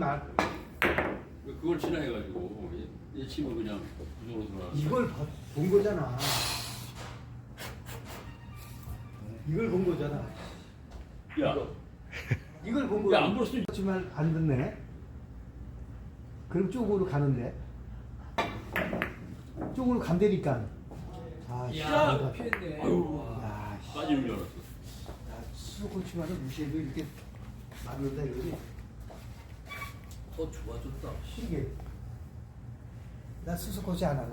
말. 그걸 지나해가지고 얘, 얘 치면 그냥 부정으로 들어가. 이걸 봐- 본 거잖아. 이걸 본 거잖아. 야, 이걸 본 거야. 야안 불었으면 그렇지만 안 듣네. 그럼 쪽으로 가는데. 쪽으로 간다니까. 아, 씨. 야, 피했네. 아유. 야, 씨. 빠지는 줄 알았어. 야, 치마는 무시해도 이렇게 맞는다 이거지. 더 좋아졌다. 이게. 나 수도권치 안 할래.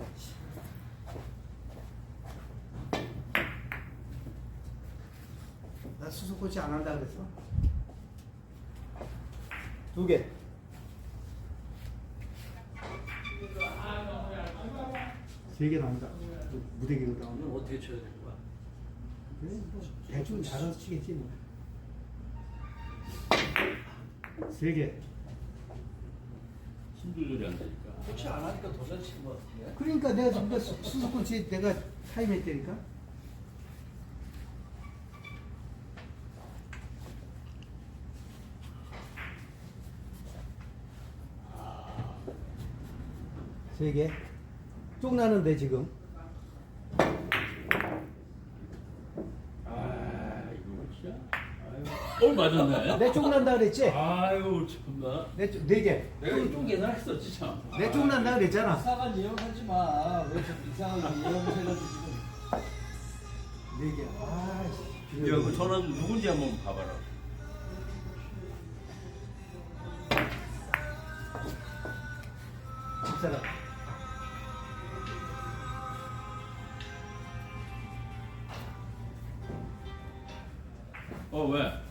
나 수도권치 안 한다 그랬어. 두 개. 세개 나온다. 무대기로. 오늘 어떻게 쳐야 되는 거야? 그래, 뭐 대충 알아서 치겠지 뭐. 세 개. 힘 조절이 안 되니까. 코치 안 하니까 더 잘 치는 것 같은데. 그러니까 내가 지금 수수코치 내가 타임했다니까. 세 개. 쪽 나는데 지금. 아, 이거 진짜. 아유. 어, 맞았네. 내쪽 난다 그랬지? 아유, 참나. 내네 개. 내가 이쪽 옛날에 했었지 참. 내쪽 난다 그랬잖아. 이상한 이용하지 마. 왜 이상한 이용해가지고. 네 개. 아, 씨. 야, 그 전화 누군지 한번 봐봐라. 집사람. 어, 왜?